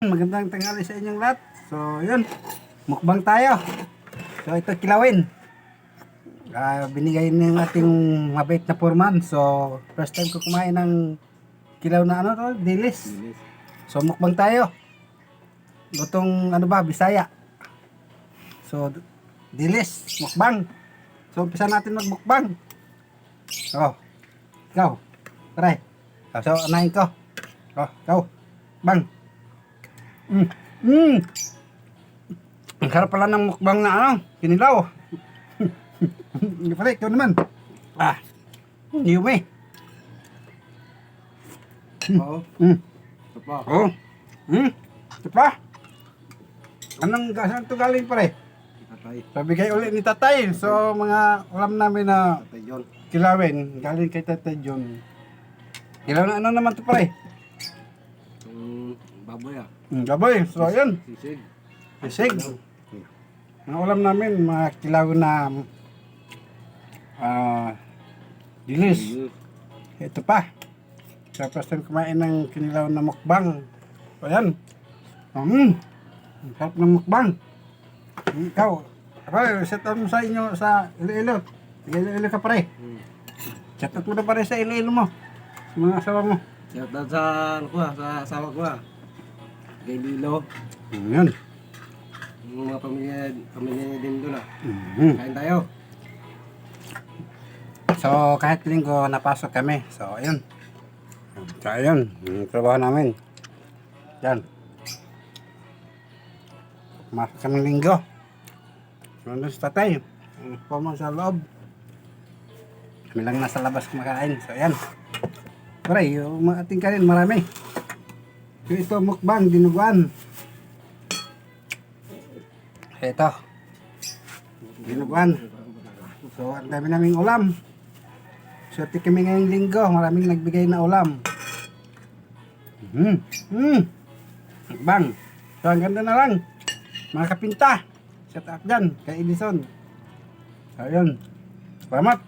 Magandang tanghali sa inyong lahat. So, yun. Mukbang tayo. So, ito kilawin. Ah, binigay ng ating mabait na foreman. So, first time ko kumain ng kilaw na ano to, dilis. So, mukbang tayo. Lutong ano ba, Bisaya. So, dilis, mukbang. So, umpisa natin magmukbang. Oh, ikaw. Pare. So, anahin ko. Oh, ikaw. Bang. Mm. Mm. Ang sarap pala ng mukbang na ano, kinilaw. Hindi pala, ikaw naman. Ah, yumi. Oo. Mm. Ito pa. Oh. Hmm. Ito pa. Anong saan ito galing pare? Tatay. Pabigay ulit ni tatay. So, mga alam namin na kilawin. Galing kay tatay John. Kilaw na ano naman ito pare? Baboy ah. Hmm, gaboy. So, ayun. Sisig. Sisig. Ang ulam namin, mga kilaw na ah dilis. Ito pa. Sa first time kumain ng kinilaw na mukbang. So, ayan. Mm. Ang sarap ng mukbang. Ikaw, pare, set out mo sa inyo sa Iloilo. Sige, Iloilo ka pare. Hmm. Set out mo na pare sa Iloilo mo. Sa mga asawa mo. Shout out sa ano ko ah, sa asawa ko ah. Kay Lilo. Ayan. Yung mga pamilya, pamilya niya din doon ah. Mhm. Kain tayo. So, kahit linggo napasok kami. So, ayun. So, ayun. Yung trabaho namin. Yan. Pumasok kami linggo. Sunod sa tatay. Pumo sa loob. Kami lang nasa labas kumakain. So, ayan. Pare, yung mga ating kanin marami. So, ito mukbang, dinuguan. Ito. Dinuguan. So, ang dami naming ulam. Swerte kami ngayong linggo. Maraming nagbigay na ulam. Hmm. Hmm. Bang. So, ang ganda na lang. Mga kapinta. Shout out dyan kay Edison. So, yun. Salamat.